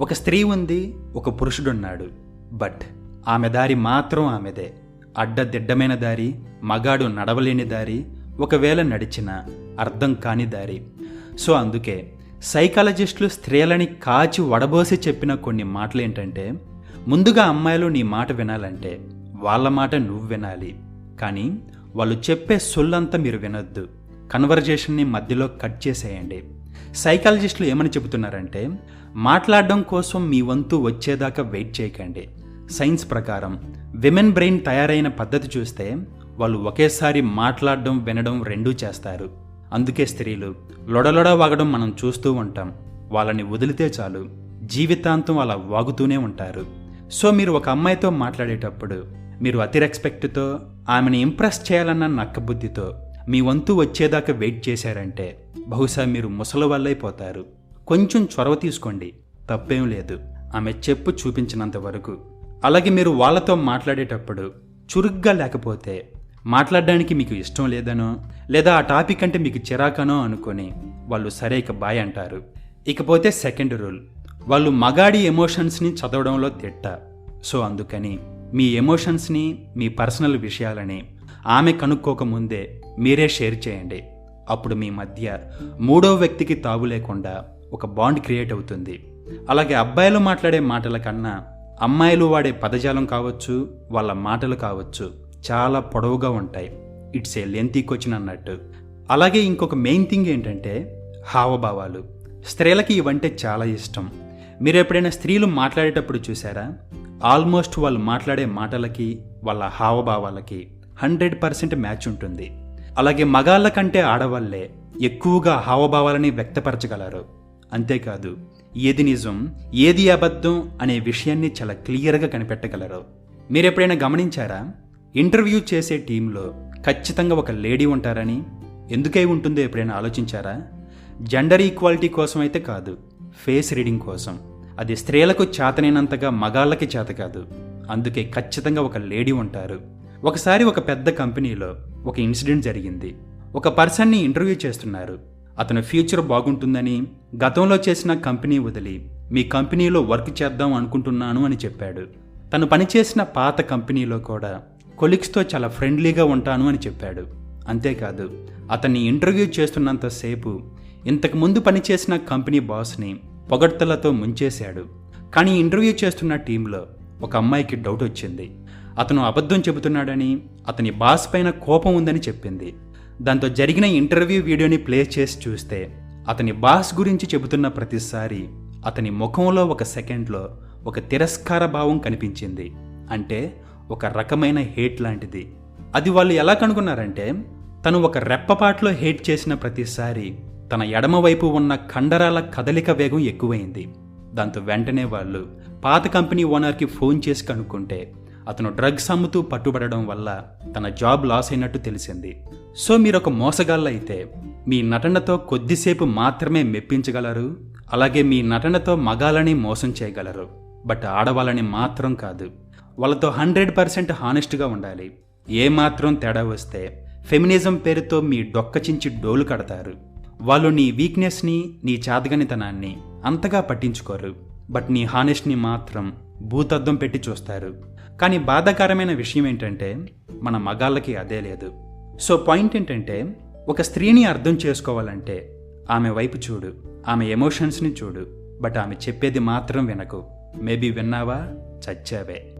ఒక స్త్రీ ఉంది ఒక పురుషుడున్నాడు. బట్ ఆమె దారి మాత్రం ఆమెదే. అడ్డదిడ్డమైన దారి మగాడు నడవలేని దారి ఒకవేళ నడిచిన అర్థం కాని దారి. సో అందుకే సైకాలజిస్టులు స్త్రీలని కాచి వడబోసి చెప్పిన కొన్ని మాటలు ఏంటంటే ముందుగా అమ్మాయిలు నీ మాట వినాలంటే వాళ్ళ మాట నువ్వు వినాలి. కానీ వాళ్ళు చెప్పే సొల్లంతా మీరు వినొద్దు. కన్వర్జేషన్ని మధ్యలో కట్ చేసేయండి. సైకాలజిస్టులు ఏమని చెబుతున్నారంటే మాట్లాడడం కోసం మీ వంతు వచ్చేదాకా వెయిట్ చేయకండి. సైన్స్ ప్రకారం విమెన్ బ్రెయిన్ తయారైన పద్ధతి చూస్తే వాళ్ళు ఒకేసారి మాట్లాడడం వినడం రెండూ చేస్తారు. అందుకే స్త్రీలు లొడలొడ వాగడం మనం చూస్తూ ఉంటాం. వాళ్ళని వదిలితే చాలు. జీవితాంతం అలా వాగుతూనే ఉంటారు. సో మీరు ఒక అమ్మాయితో మాట్లాడేటప్పుడు మీరు అతి రెస్పెక్ట్తో ఆమెను ఇంప్రెస్ చేయాలన్న నక్కబుద్ధితో మీ వంతు వచ్చేదాకా వెయిట్ చేశారంటే బహుశా మీరు ముసలి కొంచెం చొరవ తీసుకోండి. తప్పేం లేదు. ఆమె చెప్పు చూపించినంత వరకు. అలాగే మీరు వాళ్ళతో మాట్లాడేటప్పుడు చురుగ్గా లేకపోతే మాట్లాడడానికి మీకు ఇష్టం లేదనో లేదా ఆ టాపిక్ అంటే మీకు చిరాకనో అనుకొని వాళ్ళు సరే ఇక బాయ్ అంటారు. ఇకపోతే సెకండ్ రూల్ వాళ్ళు మగాడి ఎమోషన్స్ని చదవడంలో తిట్ట. సో అందుకని మీ ఎమోషన్స్ని మీ పర్సనల్ విషయాలని ఆమె కనుక్కోకముందే మీరే షేర్ చేయండి. అప్పుడు మీ మధ్య మూడో వ్యక్తికి తావు లేకుండా ఒక బాండ్ క్రియేట్ అవుతుంది. అలాగే అబ్బాయిలు మాట్లాడే మాటల కన్నా అమ్మాయిలు వాడే పదజాలం కావచ్చు వాళ్ళ మాటలు కావచ్చు చాలా పొడవుగా ఉంటాయి. ఇట్స్ ఏ లెంతీ క్వశ్చన్ అన్నట్టు. అలాగే ఇంకొక మెయిన్ థింగ్ ఏంటంటే హావభావాలు. స్త్రీలకి ఇవంటే చాలా ఇష్టం. మీరు ఎప్పుడైనా స్త్రీలు మాట్లాడేటప్పుడు చూసారా? ఆల్మోస్ట్ వాళ్ళు మాట్లాడే మాటలకి వాళ్ళ హావభావాలకి హండ్రెడ్ పర్సెంట్ మ్యాచ్ ఉంటుంది. అలాగే మగాళ్ళ కంటే ఆడవాళ్ళే ఎక్కువగా హావభావాలని వ్యక్తపరచగలరు. అంతేకాదు ఏది నిజం ఏది అబద్ధం అనే విషయాన్ని చాలా క్లియర్గా కనిపెట్టగలరు. మీరు ఎప్పుడైనా గమనించారా? ఇంటర్వ్యూ చేసే టీంలో ఖచ్చితంగా ఒక లేడీ ఉంటారని? ఎందుకై ఉంటుందో ఎప్పుడైనా ఆలోచించారా? జెండర్ ఈక్వాలిటీ కోసం అయితే కాదు ఫేస్ రీడింగ్ కోసం. అది స్త్రీలకు చేతనైనంతగా మగాళ్ళకి చేత కాదు. అందుకే ఖచ్చితంగా ఒక లేడీ ఉంటారు. ఒకసారి ఒక పెద్ద కంపెనీలో ఒక ఇన్సిడెంట్ జరిగింది. ఒక పర్సన్ని ఇంటర్వ్యూ చేస్తున్నారు. అతను ఫ్యూచర్ బాగుంటుందని గతంలో చేసిన కంపెనీ వదిలి మీ కంపెనీలో వర్క్ చేద్దాం అనుకుంటున్నాను అని చెప్పాడు. తను పనిచేసిన పాత కంపెనీలో కూడా కొలిక్స్తో చాలా ఫ్రెండ్లీగా ఉంటాను అని చెప్పాడు. అంతేకాదు అతన్ని ఇంటర్వ్యూ చేస్తున్నంతసేపు ఇంతకుముందు పనిచేసిన కంపెనీ బాస్ని పొగడ్తలతో ముంచేశాడు. కానీ ఇంటర్వ్యూ చేస్తున్న టీంలో ఒక అమ్మాయికి డౌట్ వచ్చింది. అతను అబద్ధం చెబుతున్నాడని అతని బాస్ పైన కోపం ఉందని చెప్పింది. దాంతో జరిగిన ఇంటర్వ్యూ వీడియోని ప్లే చేసి చూస్తే అతని బాస్ గురించి చెబుతున్న ప్రతిసారి అతని ముఖంలో ఒక సెకండ్లో ఒక తిరస్కార భావం కనిపించింది. అంటే ఒక రకమైన హేట్ లాంటిది. అది వాళ్ళు ఎలా కనుగొన్నారంటే తను ఒక రెప్పపాట్లో హేట్ చేసిన ప్రతిసారి తన ఎడమవైపు ఉన్న కండరాల కదలిక వేగం ఎక్కువైంది. దాంతో వెంటనే వాళ్ళు పాత కంపెనీ ఓనర్కి ఫోన్ చేసి కనుక్కుంటే అతను డ్రగ్స్ అమ్ముతూ పట్టుబడడం వల్ల తన జాబ్ లాస్ అయినట్టు తెలిసింది. సో మీరు ఒక అయితే మీ నటనతో కొద్దిసేపు మాత్రమే మెప్పించగలరు? అలాగే మీ నటనతో మగాలని మోసం చేయగలరు. బట్ ఆడవాళ్ళని మాత్రం కాదు. వాళ్ళతో హండ్రెడ్ పర్సెంట్ హానెస్ట్గా ఉండాలి. ఏ మాత్రం తేడా వస్తే ఫెమినిజం పేరుతో మీ డొక్కచించి డోలు కడతారు. వాళ్ళు నీ వీక్నెస్ని నీ చేతగనితనాన్ని అంతగా పట్టించుకోరు. బట్ నీ హానెస్ట్ని మాత్రం భూతద్దం పెట్టి చూస్తారు. కానీ బాధాకరమైన విషయం ఏంటంటే మన మగాళ్ళకి అదే లేదు. సో పాయింట్ ఏంటంటే ఒక స్త్రీని అర్థం చేసుకోవాలంటే ఆమె వైపు చూడు ఆమె ఎమోషన్స్ని చూడు బట్ ఆమె చెప్పేది మాత్రం వినకు. మేబీ విన్నావా? చచ్చావే.